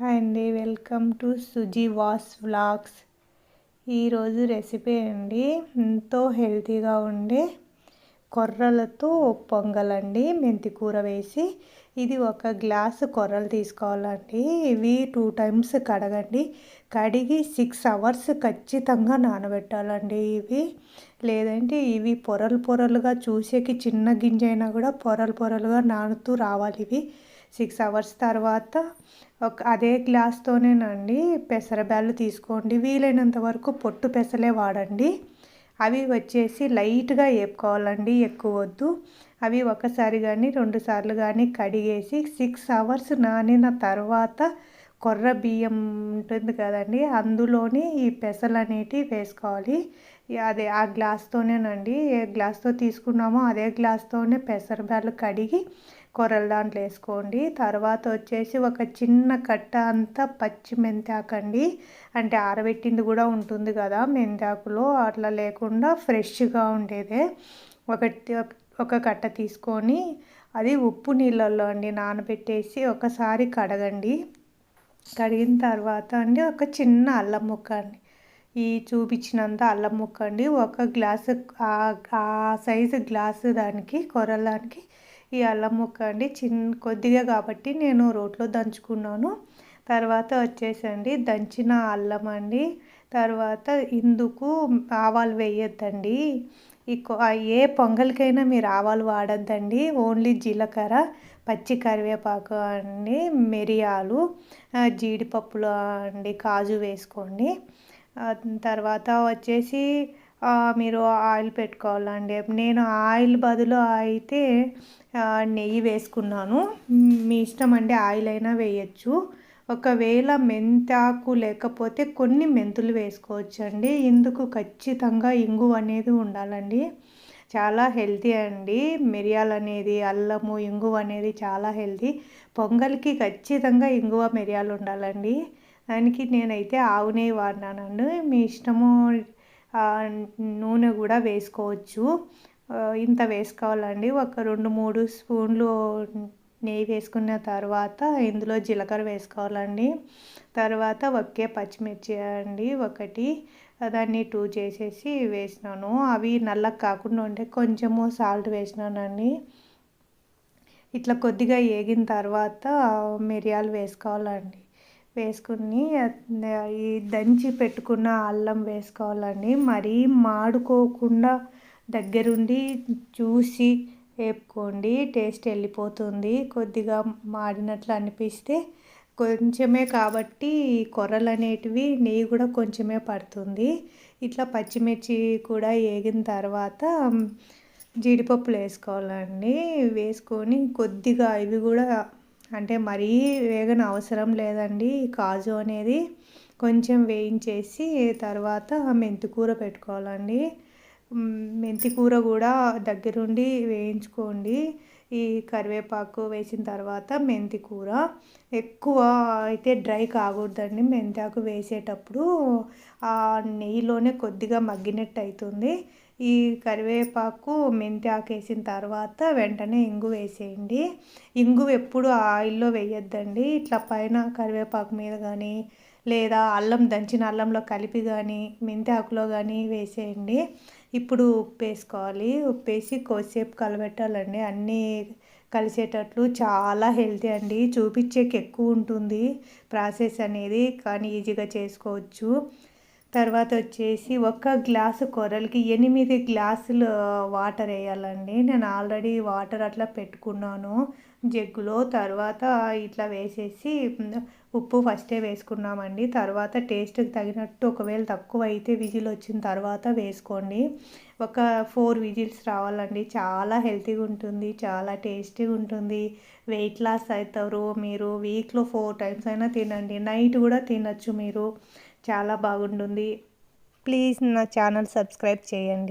Hi అండి welcome to Suji Vas vlogs. ఈరోజు recipe అండి ఎంతో హెల్తీగా ఉండే కొర్రలతో పొంగల్ అండి మెంతి కూర వేసి ఇది ఒక గ్లాసు కొర్రలు తీసుకోవాలండి. ఇవి టూ టైమ్స్ కడగండి. కడిగి సిక్స్ అవర్స్ ఖచ్చితంగా నానబెట్టాలండి ఇవి. లేదంటే ఇవి పొరలు పొరలుగా చూసేకి చిన్న గింజ అయినా కూడా పొరలు పొరలుగా నానుతూ రావాలి ఇవి. సిక్స్ అవర్స్ తర్వాత ఒక అదే గ్లాస్తోనేనండి పెసరబ్యాళ్ళు తీసుకోండి. వీలైనంత వరకు పొట్టు పెసలే వాడండి. అవి వచ్చేసి లైట్గా వేపుకోవాలండి ఎక్కువ వద్దు. అవి ఒకసారి కానీ రెండు సార్లు కానీ కడిగేసి సిక్స్ అవర్స్ నానిన తర్వాత కొర్ర బియ్యం ఉంటుంది కదండి అందులోని ఈ పెసలు అనేటివి వేసుకోవాలి. అదే ఆ గ్లాస్తోనేనండి. ఏ గ్లాస్తో తీసుకున్నామో అదే గ్లాస్తోనే పెసరబ్యాలు కడిగి కూరల దాంట్లో వేసుకోండి. తర్వాత వచ్చేసి ఒక చిన్న కట్ట అంతా పచ్చి మెంతాకండి. అంటే ఆరబెట్టింది కూడా ఉంటుంది కదా మెంతాకులో అట్లా లేకుండా ఫ్రెష్గా ఉండేదే. ఒకటి ఒక కట్ట తీసుకొని అది ఉప్పు నీళ్ళల్లో అండి నానబెట్టేసి ఒకసారి కడగండి. కడిగిన తర్వాత అండి ఒక చిన్న అల్లం ముక్క అండి. ఈ చూపించినంత అల్లం ముక్క అండి. ఒక గ్లాసు ఆ సైజు గ్లాసు దానికి కొరలానికి ఈ అల్లం ముక్క అండి. చిన్న కొద్దిగా కాబట్టి నేను రోట్లో దంచుకున్నాను. తర్వాత వచ్చేసండి దంచిన అల్లం అండి. తర్వాత ఇందుకు ఆవాలు వేయొద్దండి. ఈ ఏ పొంగల్కైనా మీరు ఆవాలు వాడద్దండి. ఓన్లీ జీలకర్ర పచ్చి కరివేపాకు అండి మిరియాలు జీడిపప్పులు అండి కాజు వేసుకోండి. తర్వాత వచ్చేసి మీరు ఆయిల్ పెట్టుకోవాలండి. నేను ఆయిల్ బదులు అయితే నెయ్యి వేసుకున్నాను. మీ ఇష్టం అండి ఆయిల్ అయినా వేయచ్చు. ఒకవేళ మెంతాకు లేకపోతే కొన్ని మెంతులు వేసుకోవచ్చు అండి ఇందుకు ఖచ్చితంగా ఇంగు అనేది ఉండాలండి. చాలా హెల్తీ అండి. మిరియాలు అనేది అల్లము ఇంగువ అనేది చాలా హెల్తీ. పొంగల్కి ఖచ్చితంగా ఇంగువ మిరియాలు ఉండాలండి. దానికి నేనైతే ఆవు నెయ్యి వాడినానండి. మీ ఇష్టము నూనె కూడా వేసుకోవచ్చు. ఇంత వేసుకోవాలండి. ఒక రెండు మూడు స్పూన్లు నెయ్యి వేసుకున్న తర్వాత ఇందులో జీలకర్ర వేసుకోవాలండి. తర్వాత ఒకే పచ్చిమిర్చి అండి ఒకటి. దాన్ని టూ చేసేసి వేసినాను. అవి నల్లగా కాకుండా ఉంటే కొంచెము సాల్ట్ వేసినానండి. ఇట్లా కొద్దిగా వేగిన తర్వాత మిరియాలు వేసుకోవాలండి. వేసుకుని ఈ దంచి పెట్టుకున్న అల్లం వేసుకోవాలండి. మరీ మాడుకోకుండా దగ్గరుండి చూసి వేపుకోండి. టేస్ట్ వెళ్ళిపోతుంది. కొద్దిగా మాడినట్లు అనిపిస్తే కొంచెమే కాబట్టి కొర్రలు అనేటివి నెయ్యి కూడా కొంచెమే పడుతుంది. ఇట్లా పచ్చిమిర్చి కూడా వేగిన తర్వాత జీడిపప్పులు వేసుకోవాలండి. వేసుకొని కొద్దిగా ఇవి కూడా అంటే మరీ వేగన అవసరం లేదండి. కాజు అనేది కొంచెం వేయించేసి తర్వాత మెంతికూర పెట్టుకోవాలండి. మెంతికూర కూడా దగ్గరుండి వేయించుకోండి. ఈ కరివేపాకు వేసిన తర్వాత మెంతి కూర. ఎక్కువ అయితే డ్రై కాకూడదండి. మెంతాకు వేసేటప్పుడు ఆ నెయ్యిలోనే కొద్దిగా మగ్గినట్టు అవుతుంది ఈ కరివేపాకు మెంతి ఆకు వేసిన తర్వాత వెంటనే ఇంగు వేసేయండి. ఇంగు ఎప్పుడు ఆయిల్లో వేయొద్దండి. ఇట్లా పైన కరివేపాకు మీద కానీ లేదా అల్లం దంచిన అల్లంలో కలిపి కానీ మెంతి ఆకులో కానీ వేసేయండి. ఇప్పుడు ఉప్పు వేసుకోవాలి ఉప్పు వేసి కొద్దిసేపు కలబెట్టాలండి. అన్నీ కలిసేటట్లు చాలా హెల్తీ అండి. చూపించేకి ఎక్కువ ఉంటుంది ప్రాసెస్ అనేది కానీ ఈజీగా చేసుకోవచ్చు. తర్వాత వచ్చేసి ఒక గ్లాసు కూరలకి ఎనిమిది గ్లాసులు వాటర్ వేయాలండి. నేను ఆల్రెడీ వాటర్ అట్లా పెట్టుకున్నాను. జగ్గులో తర్వాత ఇట్లా వేసేసి ఉప్పు ఫస్టే వేసుకున్నామండి. తర్వాత టేస్ట్కి తగినట్టు ఒకవేళ తక్కువ అయితే విజిల్ వచ్చిన తర్వాత వేసుకోండి. ఒక ఫోర్ విజిల్స్ రావాలండి. చాలా హెల్తీగా ఉంటుంది. చాలా టేస్టీగా ఉంటుంది. వెయిట్ లాస్ అవుతారు మీరు. వీక్లో ఫోర్ టైమ్స్ అయినా తినండి. నైట్ కూడా తినచ్చు మీరు. చాలా బాగుంటుంది. ప్లీజ్ నా ఛానల్ సబ్స్క్రైబ్ చేయండి.